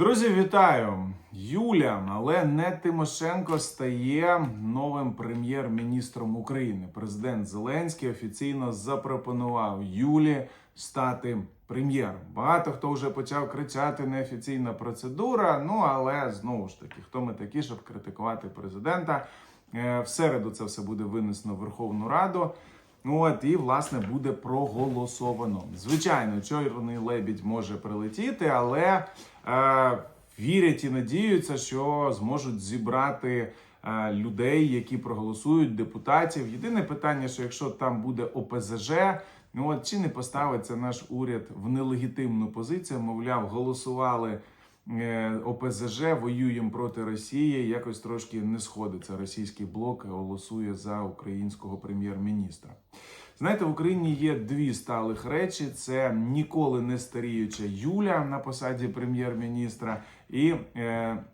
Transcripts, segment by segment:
Друзі, вітаю! Юля, але не Тимошенко стає новим прем'єр-міністром України. Президент Зеленський офіційно запропонував Юлі стати прем'єром. Багато хто вже почав кричати неофіційна процедура. Ну але знову ж таки, хто ми такі, щоб критикувати президента? Е, В середу це все буде винесено в Верховну Раду. Ну, От і власне буде проголосовано. Звичайно, чорний лебідь може прилетіти, але е, вірять і надіються, що зможуть зібрати е, людей, які проголосують, депутатів. Єдине питання, що якщо там буде ОПЗЖ, ну от чи не поставиться наш уряд в нелегітимну позицію? Мовляв, голосували. Е, ОПЗЖ воюємо проти Росії, якось трошки не сходиться. Російський блок голосує за українського прем'єр-міністра. Знаєте, в Україні є дві сталих речі: це ніколи не старіюча Юля на посаді прем'єр-міністра і е,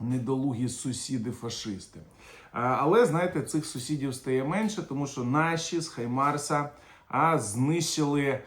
недолугі сусіди-фашисти. Але знаєте, цих сусідів стає менше, тому що наші з Хаймарса а, знищили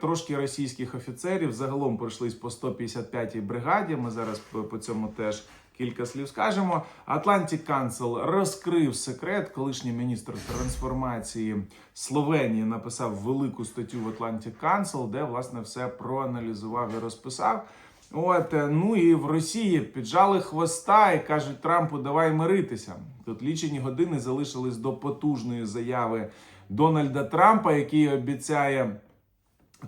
трошки російських офіцерів. Загалом пройшлись по 155-й бригаді. Ми зараз по, цьому теж кілька слів скажемо. Atlantic Council розкрив секрет. Колишній міністр трансформації Словенії написав велику статтю в Atlantic Council, де власне все проаналізував і розписав. От ну і в Росії піджали хвоста і кажуть Трампу, давай миритися. Тут лічені години залишились до потужної заяви Дональда Трампа, який обіцяє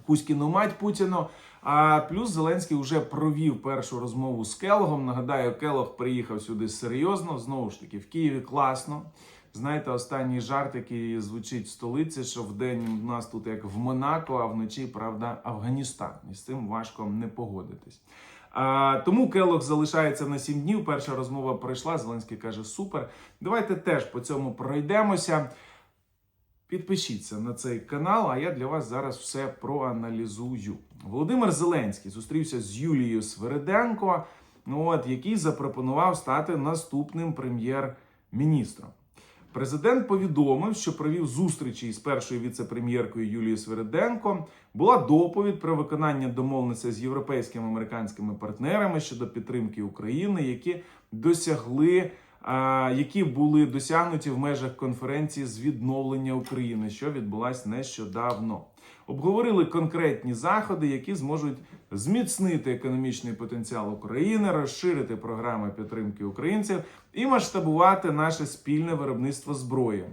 Кузькіну мать Путіну. А плюс Зеленський вже провів першу розмову з Келогом. Нагадаю, Келог приїхав сюди серйозно. Знову ж таки, в Києві класно. Знаєте, останній жарт, який звучить в столиці, що в день у нас тут як в Монако, а вночі, правда, Афганістан. І з цим важко не погодитись. А, тому Келог залишається на 7 днів. Перша розмова пройшла. Зеленський каже: Супер. Давайте теж по цьому пройдемося. Підпишіться на цей канал, а я для вас зараз все проаналізую. Володимир Зеленський зустрівся з Юлією Свериденко, ну от, який запропонував стати наступним прем'єр-міністром. Президент повідомив, що провів зустрічі із першою віце-прем'єркою Юлією Свериденко. Була доповідь про виконання домовленості з європейськими американськими партнерами щодо підтримки України, які досягли які були досягнуті в межах конференції з відновлення України, що відбулась нещодавно. Обговорили конкретні заходи, які зможуть зміцнити економічний потенціал України, розширити програми підтримки українців і масштабувати наше спільне виробництво зброї.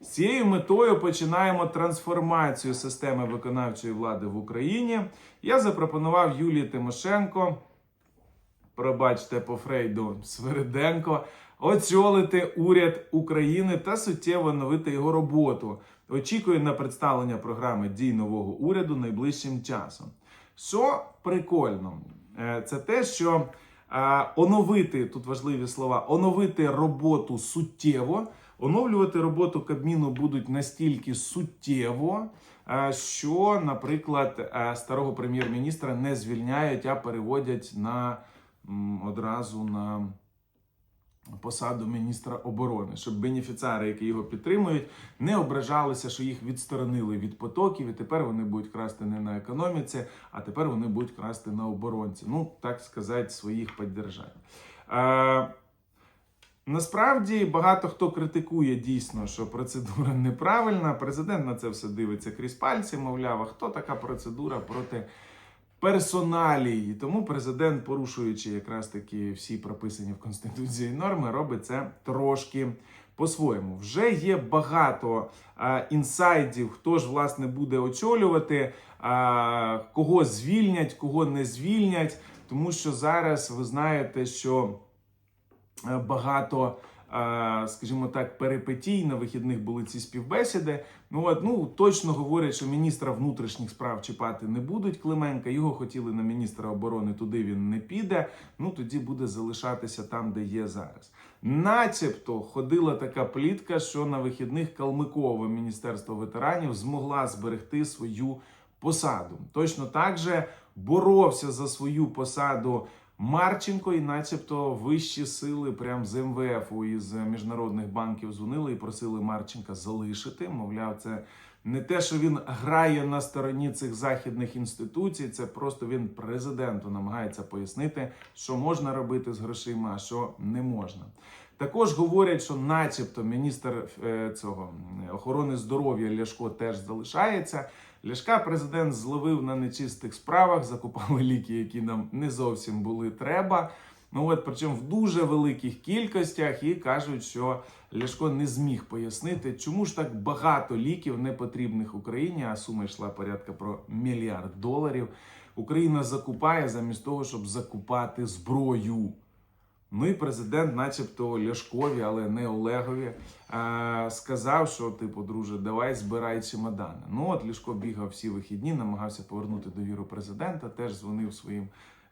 З цією метою починаємо трансформацію системи виконавчої влади в Україні. Я запропонував Юлії Тимошенко пробачте по Фрейду Свериденко, очолити уряд України та суттєво оновити його роботу. Очікує на представлення програми дій нового уряду найближчим часом. Що прикольно, е, це те, що е, оновити тут важливі слова, оновити роботу суттєво. Оновлювати роботу Кабміну будуть настільки суттєво, е, що, наприклад, старого прем'єр-міністра не звільняють, а переводять на одразу на посаду міністра оборони, щоб бенефіціари, які його підтримують, не ображалися, що їх відсторонили від потоків, і тепер вони будуть красти не на економіці, а тепер вони будуть красти на оборонці. Ну, так сказати, своїх піддержань. Е, Насправді багато хто критикує дійсно, що процедура неправильна. Президент на це все дивиться крізь пальці, мовляв, а хто така процедура проти персоналій. Тому президент, порушуючи якраз таки всі прописані в конституції норми, робить це трошки по-своєму. Вже є багато а, інсайдів, хто ж власне буде очолювати, а, кого звільнять, кого не звільнять. Тому що зараз ви знаєте, що е, багато, скажімо так, перипетій на вихідних були ці співбесіди. Ну от ну точно говорять, що міністра внутрішніх справ чіпати не будуть. Клименка його хотіли на міністра оборони, туди він не піде. Ну тоді буде залишатися там, де є зараз. Начебто ходила така плітка, що на вихідних Калмикове міністерство ветеранів змогла зберегти свою посаду. Точно так же боровся за свою посаду Марченко, і, начебто, вищі сили прям з МВФ із міжнародних банків дзвонили і просили Марченка залишити. Мовляв, це Не те, що він грає на стороні цих західних інституцій, це просто він президенту намагається пояснити, що можна робити з грошима, а що не можна. Також говорять, що, начебто, міністр е, цього охорони здоров'я Ляшко теж залишається. Ляшка президент зловив на нечистих справах, закупали ліки, які нам не зовсім були треба. Ну от причому в дуже великих кількостях і кажуть, що Ляшко не зміг пояснити, чому ж так багато ліків не потрібних Україні, а сума йшла порядка про мільярд доларів. Україна закупає замість того, щоб закупати зброю. Ну і президент, начебто Ляшкові, але не Олегові, е, сказав, що, типу, друже, давай збирай чемодани. Ну от Ляшко бігав всі вихідні, намагався повернути довіру президента, теж дзвонив своїм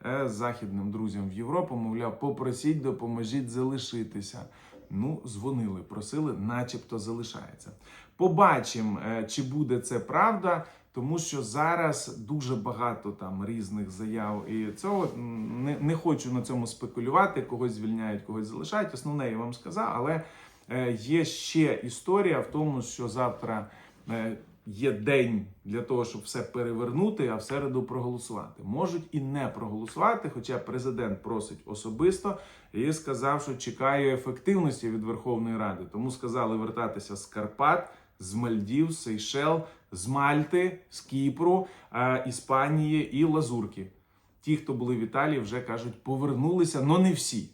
е, західним друзям в Європу, мовляв, попросіть, допоможіть залишитися. Ну, дзвонили, просили, начебто залишається. Побачимо, е, чи буде це правда. Тому що зараз дуже багато там різних заяв і цього не, не хочу на цьому спекулювати. Когось звільняють, когось залишають. Основне я вам сказав, але е, є ще історія в тому, що завтра е, є день для того, щоб все перевернути, а в середу проголосувати. Можуть і не проголосувати, хоча президент просить особисто і сказав, що чекає ефективності від Верховної Ради. Тому сказали вертатися з Карпат, з Мальдів, Сейшел, з Мальти, з Кіпру, е, Іспанії і Лазурки. Ті, хто були в Італії, вже кажуть, повернулися, але не всі.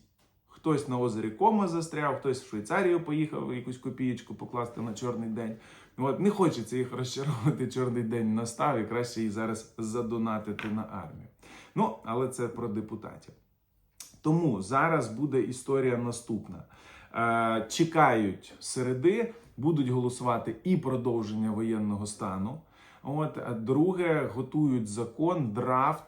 Хтось на озері Кома застряв, хтось в Швейцарію поїхав якусь копієчку покласти на чорний день. От не хочеться їх розчаровувати. Чорний день настав і краще їх зараз задонатити на армію. Ну, але це про депутатів. Тому зараз буде історія наступна. Е, чекають середи, будуть голосувати і продовження воєнного стану. От а друге, готують закон, драфт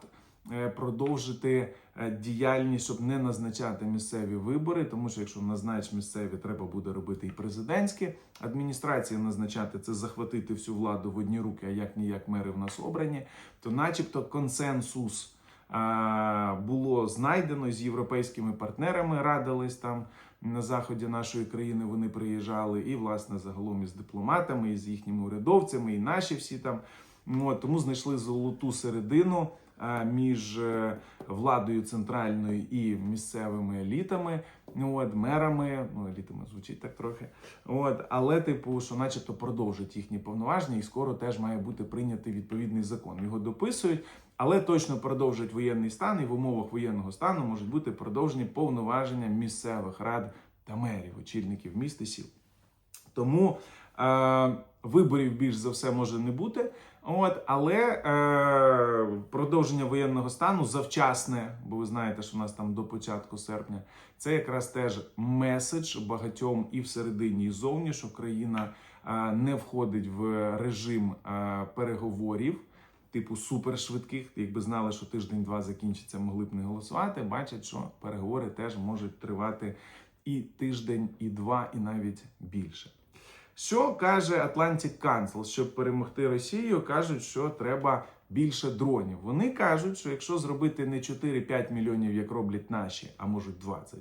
е, продовжити е, діяльність, щоб не назначати місцеві вибори. Тому що якщо назначиш місцеві, треба буде робити і президентські. Адміністрації назначати це захватити всю владу в одні руки, а як ніяк мери в нас обрані, то, начебто, консенсус було знайдено з європейськими партнерами, радились там на заході нашої країни. Вони приїжджали, і власне загалом із дипломатами, і з їхніми урядовцями, і наші всі там. Тому знайшли золоту середину між е, владою центральною і місцевими елітами, от, мерами, ну, елітами звучить так трохи. От, але, типу, що начебто продовжить їхні повноваження, і скоро теж має бути прийнятий відповідний закон. Його дописують, але точно продовжать воєнний стан, і в умовах воєнного стану можуть бути продовжені повноваження місцевих рад та мерів, очільників міст і сіл. Тому е, виборів більш за все може не бути. От, але е, продовження воєнного стану завчасне, бо ви знаєте, що у нас там до початку серпня, це якраз теж меседж багатьом і всередині, і зовні, що країна е, не входить в режим е, переговорів. Типу супершвидких, якби знали, що тиждень-два закінчиться, могли б не голосувати. Бачать, що переговори теж можуть тривати і тиждень, і два, і навіть більше. Що каже Atlantic Council, щоб перемогти Росію, кажуть, що треба більше дронів. Вони кажуть, що якщо зробити не 4-5 мільйонів, як роблять наші, а можуть 20,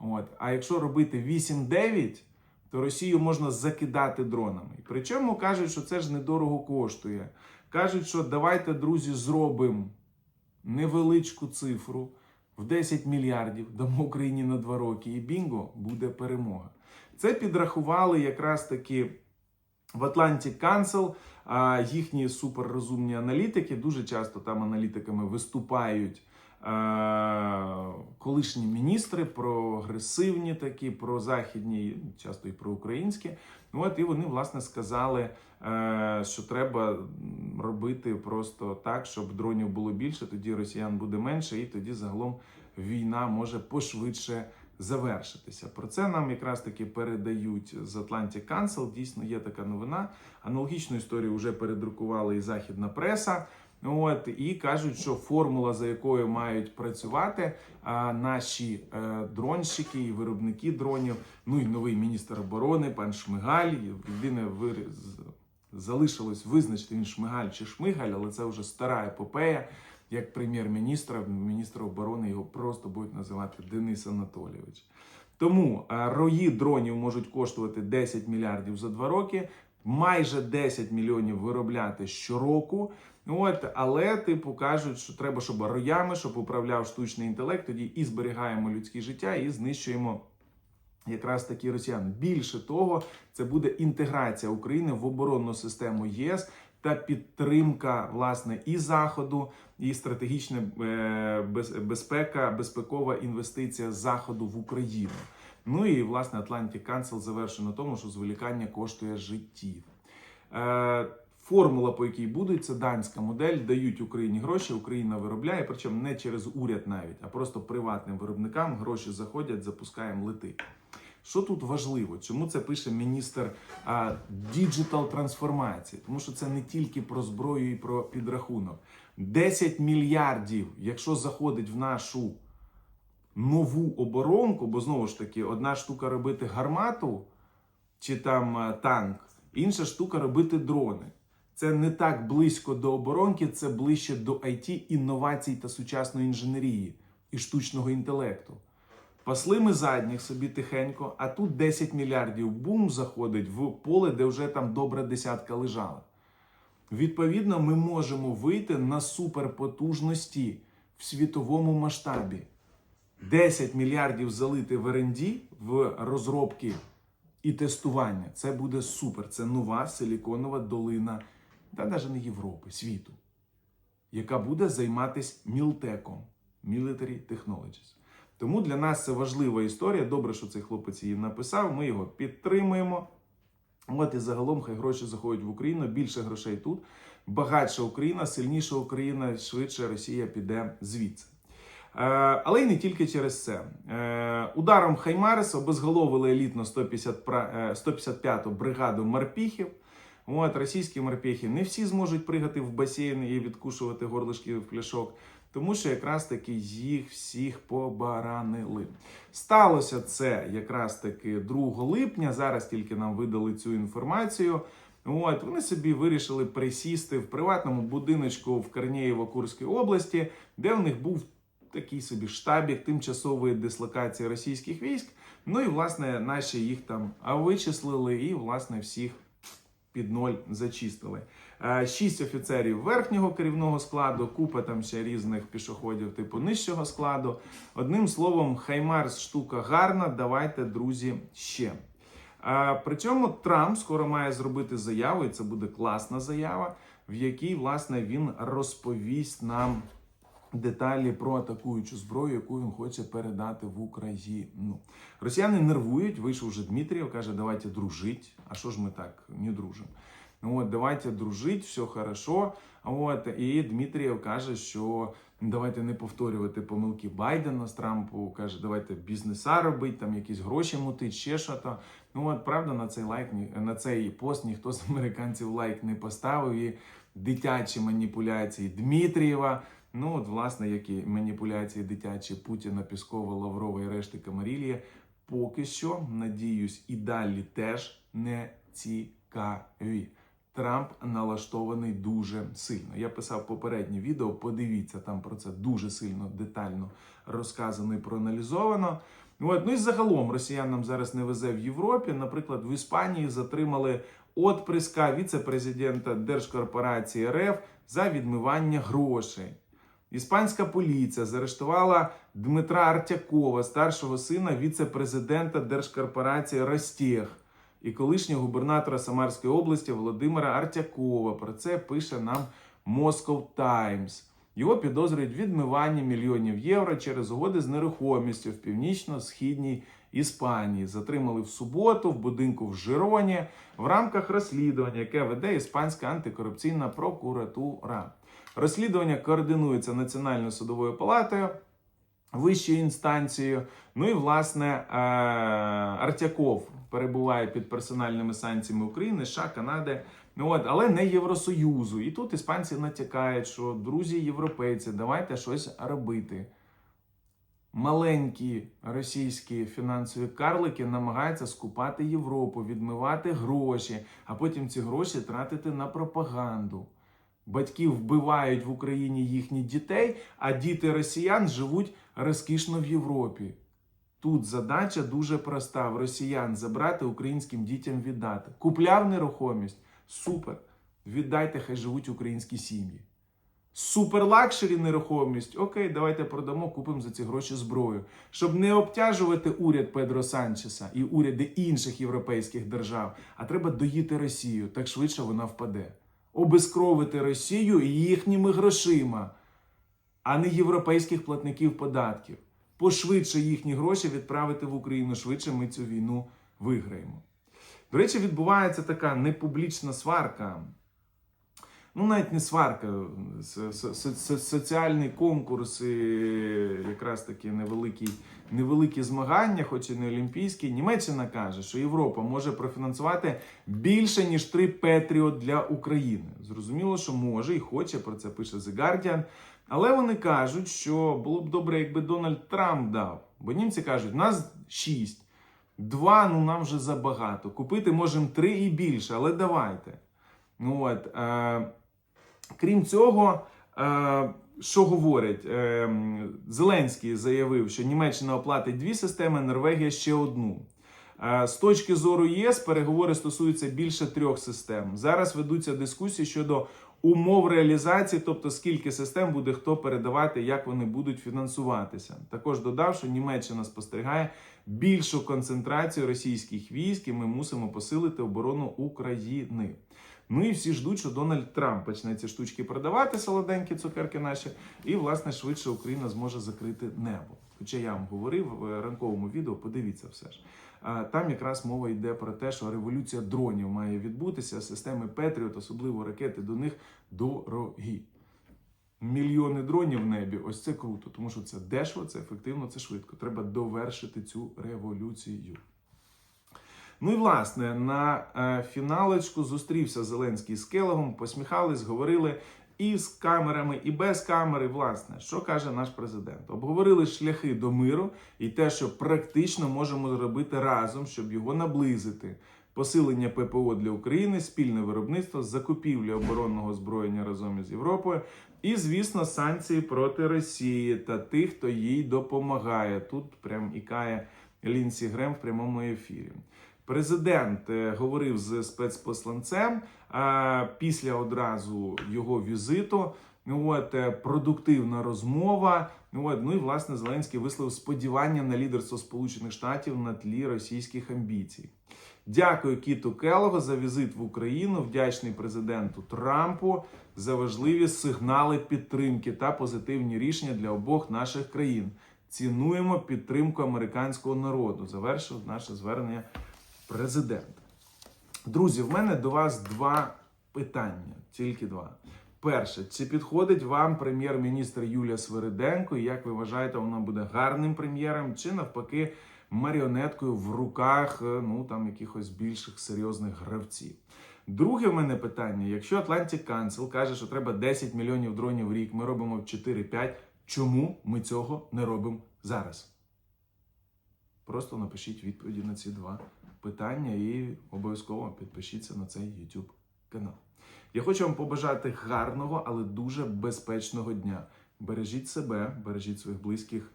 от, а якщо робити 8-9, то Росію можна закидати дронами. Причому кажуть, що це ж недорого коштує. Кажуть, що давайте, друзі, зробимо невеличку цифру в 10 мільярдів, дамо Україні на 2 роки, і бінго буде перемога. Це підрахували якраз таки в Atlantic Council, їхні суперрозумні аналітики. Дуже часто там аналітиками виступають колишні міністри, прогресивні такі, прозахідні, часто і проукраїнські. От і вони власне сказали, е, що треба робити просто так, щоб дронів було більше, тоді росіян буде менше, і тоді загалом війна може пошвидше завершитися. Про це нам якраз таки передають з Atlantic Council. Дійсно, є така новина. Аналогічну історію вже передрукували і західна преса. От і кажуть, що формула, за якою мають працювати а, наші е, дронщики і виробники дронів. Ну і новий міністр оборони, пан Шмигаль. Єдине вир- залишилось визначити він Шмигаль чи Шмигаль, але це вже стара епопея. Як прем'єр-міністра, міністра оборони його просто будуть називати Денис Анатолійович. Тому е, рої дронів можуть коштувати 10 мільярдів за два роки. майже 10 мільйонів виробляти щороку. От, але типу кажуть, що треба, щоб роями, щоб управляв штучний інтелект, тоді і зберігаємо людське життя, і знищуємо якраз такі росіян. Більше того, це буде інтеграція України в оборонну систему ЄС та підтримка власне і заходу, і стратегічна е, безпека, безпекова інвестиція заходу в Україну. Ну і власне Atlantic Council завершено тому, що зволікання коштує життів. Е, Формула, по якій будуть, це данська модель. Дають Україні гроші, Україна виробляє, причому не через уряд навіть, а просто приватним виробникам гроші заходять, запускаємо летить. Що тут важливо? Чому це пише міністр діджитал трансформації? Тому що це не тільки про зброю і про підрахунок. 10 мільярдів, якщо заходить в нашу нову оборонку, бо знову ж таки, одна штука робити гармату чи там танк, інша штука робити дрони. Це не так близько до оборонки, це ближче до IT, інновацій та сучасної інженерії і штучного інтелекту. Пасли ми задніх собі тихенько, а тут 10 мільярдів бум заходить в поле, де вже там добра десятка лежала. Відповідно, ми можемо вийти на суперпотужності в світовому масштабі. 10 мільярдів залити в R&D, в розробки і тестування. Це буде супер. Це нова силіконова долина, та навіть не Європи, світу, яка буде займатися мілтеком, Military Technologies. Тому для нас це важлива історія. Добре, що цей хлопець її написав. Ми його підтримуємо. От і загалом хай гроші заходять в Україну, більше грошей тут. Багатша Україна, сильніша Україна, швидше Росія піде звідси. Е, але й не тільки через це. Е, ударом Хаймарес обезголовили елітну 150, пра- е, 155-ту бригаду морпіхів. От, російські морпіхи не всі зможуть пригати в басейн і відкушувати горлишки в пляшок, тому що якраз таки їх всіх побаранили. Сталося це якраз таки 2 липня. Зараз тільки нам видали цю інформацію. От вони собі вирішили присісти в приватному будиночку в Корнеєво Курській області, де у них був такий собі штабік тимчасової дислокації російських військ. Ну і власне наші їх там вичислили і власне всіх під ноль зачистили. Е, Шість офіцерів верхнього керівного складу, купа там ще різних пішоходів, типу нижчого складу. Одним словом, Хаймарс штука гарна. Давайте, друзі, ще. Е, При цьому Трамп скоро має зробити заяву, і це буде класна заява, в якій власне він розповість нам деталі про атакуючу зброю, яку він хоче передати в Україну. Росіяни нервують. Вийшов вже Дмитрієв, каже, давайте дружить. А що ж ми так не дружимо? Ну от, давайте дружить, все хорошо. От, і Дмитрієв каже, що давайте не повторювати помилки Байдена з Трампу. Каже, давайте бізнеса робити, там якісь гроші мутить, ще що то. Ну от правда, на цей лайк на цей пост ніхто з американців лайк не поставив. І дитячі маніпуляції Дмитрієва. Ну, от, власне, як і маніпуляції дитячі Путіна, Піскова, Лаврова і решти Камарілія, поки що, надіюсь, і далі теж не цікаві. Трамп налаштований дуже сильно. Я писав попереднє відео. Подивіться, там про це дуже сильно детально розказано і проаналізовано. От, ну і загалом росіянам зараз не везе в Європі. Наприклад, в Іспанії затримали отприска віце-президента Держкорпорації РФ за відмивання грошей. Іспанська поліція заарештувала Дмитра Артякова, старшого сина віце-президента Держкорпорації Ростех і колишнього губернатора Самарської області Володимира Артякова. Про це пише нам Moscow Times. Його підозрюють в відмиванні мільйонів євро через угоди з нерухомістю в північно-східній Іспанії. Затримали в суботу в будинку в Жироні в рамках розслідування, яке веде Іспанська антикорупційна прокуратура. Розслідування координується Національною судовою палатою, вищою інстанцією. Ну і власне е, Артяков перебуває під персональними санкціями України, США, Канади. От, але не Євросоюзу. І тут іспанці натякають, що друзі європейці, давайте щось робити. Маленькі російські фінансові карлики намагаються скупати Європу, відмивати гроші, а потім ці гроші тратити на пропаганду. Батьки вбивають в Україні їхніх дітей, а діти росіян живуть розкішно в Європі. Тут задача дуже проста: в росіян забрати українським дітям віддати. Купляв нерухомість. Супер. Віддайте, хай живуть українські сім'ї. Супер лакшері нерухомість. Окей, давайте продамо, купимо за ці гроші зброю, щоб не обтяжувати уряд Педро Санчеса і уряди інших європейських держав. А треба доїти Росію, так швидше вона впаде. Обезкровити Росію їхніми грошима, а не європейських платників податків. Пошвидше їхні гроші відправити в Україну. Швидше ми цю війну виграємо. До речі, відбувається така непублічна сварка. Ну, навіть не сварка, со- со- со- со- соціальний конкурс, і якраз такі невеликі, невеликі змагання, хоч і не олімпійські. Німеччина каже, що Європа може профінансувати більше, ніж три Петріот для України. Зрозуміло, що може і хоче, про це пише The Guardian. Але вони кажуть, що було б добре, якби Дональд Трамп дав. Бо німці кажуть, нас шість. Два, ну нам вже забагато. Купити можемо три і більше, але давайте. Ну от, е, крім цього, е, що говорять? Е, Зеленський заявив, що Німеччина оплатить дві системи, Норвегія ще одну. Е, З точки зору ЄС переговори стосуються більше трьох систем. Зараз ведуться дискусії щодо умов реалізації, тобто скільки систем буде хто передавати, як вони будуть фінансуватися. Також додав, що Німеччина спостерігає більшу концентрацію російських військ, і ми мусимо посилити оборону України. Ну і всі ждуть, що Дональд Трамп почне ці штучки продавати, солоденькі цукерки наші, і, власне, швидше Україна зможе закрити небо. Хоча я вам говорив в ранковому відео, подивіться все ж. Там якраз мова йде про те, що революція дронів має відбутися, системи Петріот, особливо ракети до них дорогі. Мільйони дронів в небі, ось це круто, тому що це дешево, це ефективно, це швидко. Треба довершити цю революцію. Ну і власне на е, фіналочку зустрівся Зеленський з Келогом, посміхались, говорили і з камерами, і без камери. Власне, що каже наш президент? Обговорили шляхи до миру і те, що практично можемо зробити разом, щоб його наблизити. Посилення ППО для України, спільне виробництво, закупівля оборонного озброєння разом із Європою, і, звісно, санкції проти Росії та тих, хто їй допомагає. Тут прям ікає Лінсі Грем в прямому ефірі. Президент е, говорив з спецпосланцем е, після одразу його візиту. От е, продуктивна розмова. От, ну і власне Зеленський висловив сподівання на лідерство Сполучених Штатів на тлі російських амбіцій. Дякую Кіту Келого за візит в Україну. Вдячний президенту Трампу за важливі сигнали підтримки та позитивні рішення для обох наших країн. Цінуємо підтримку американського народу. Завершив наше звернення президент. Друзі, в мене до вас два питання, тільки два. Перше, чи підходить вам прем'єр-міністр Юлія Свириденко? І як ви вважаєте, вона буде гарним прем'єром, чи навпаки маріонеткою в руках е, ну там якихось більших серйозних гравців? Друге в мене питання: якщо Atlantic Council каже, що треба 10 мільйонів дронів в рік, ми робимо в 4-5, чому ми цього не робимо зараз? Просто напишіть відповіді на ці два питання і обов'язково підпишіться на цей YouTube канал. Я хочу вам побажати гарного, але дуже безпечного дня. Бережіть себе, бережіть своїх близьких